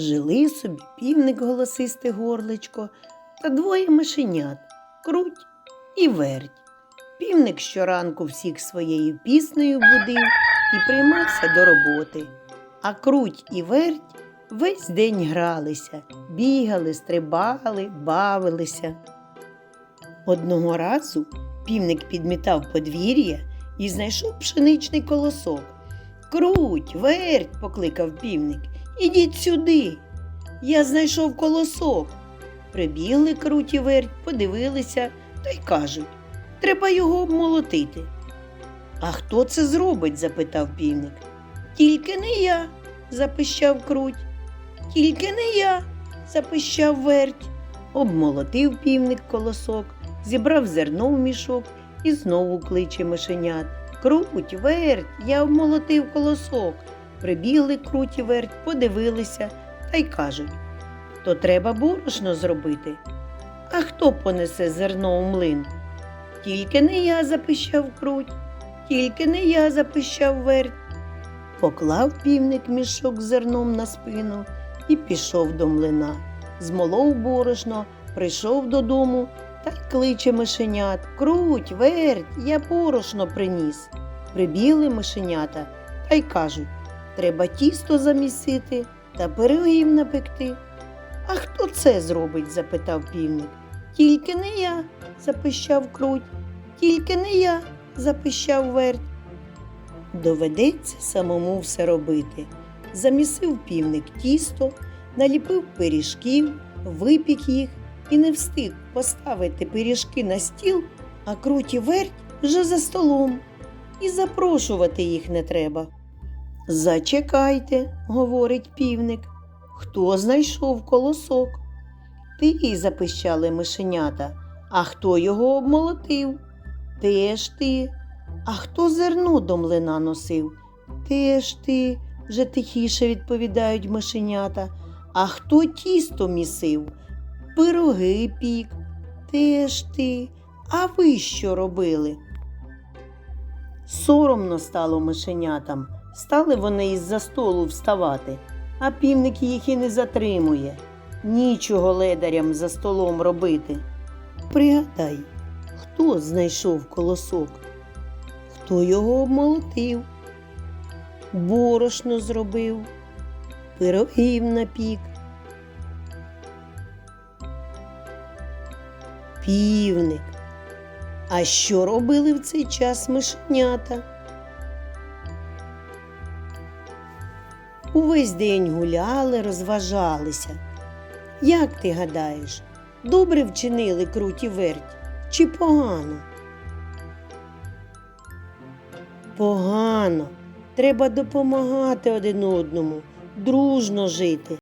Жили собі півник голосисте горличко та двоє мишенят круть і верть. Півник щоранку всіх своєю піснею будив і приймався до роботи. А круть і верть весь день гралися, бігали, стрибали, бавилися. Одного разу півник підмітав подвір'я і знайшов пшеничний колосок. Круть, верть, покликав півник. Ідіть сюди. Я знайшов колосок. Прибігли круть і верть, подивилися та й кажуть треба його обмолотити. А хто це зробить? запитав півник. Тільки не я, запищав круть. Тільки не я, запищав верть. Обмолотив півник колосок, зібрав зерно в мішок і знову кличе мишенят. Круть, верть, я обмолотив колосок. Прибігли круть і верть, подивилися та й кажуть то треба борошно зробити. А хто понесе зерно у млин? Тільки не я запищав круть, тільки не я запищав верть. Поклав півник мішок з зерном на спину і пішов до млина. Змолов борошно, прийшов додому та й кличе мишенят. Круть, верть, я борошно приніс. Прибігли мишенята та й кажуть треба тісто замісити та пирогів напекти. А хто це зробить? запитав півник. Тільки не я, запищав круть, тільки не я, запищав верть. Доведеться самому все робити. Замісив півник тісто, наліпив пиріжків, випік їх і не встиг поставити пиріжки на стіл, а круті верть вже за столом. І запрошувати їх не треба. Зачекайте, говорить півник. Хто знайшов колосок? Ти, запищали мишенята. А хто його обмолотив? Теж ти. А хто зерно до млина носив? Теж ти, вже тихіше відповідають мишенята. А хто тісто місив? Пироги пік. Теж ти. А ви що робили? Соромно стало мишенятам. Стали вони із-за столу вставати, а півник їх і не затримує. Нічого ледарям за столом робити. Пригадай, хто знайшов колосок, хто його обмолотив, борошно зробив, пирогів напік. Півник. А що робили в цей час мишенята? Увесь день гуляли, розважалися. Як ти гадаєш, добре вчинили круті верть чи погано? Погано. Треба допомагати один одному, дружно жити.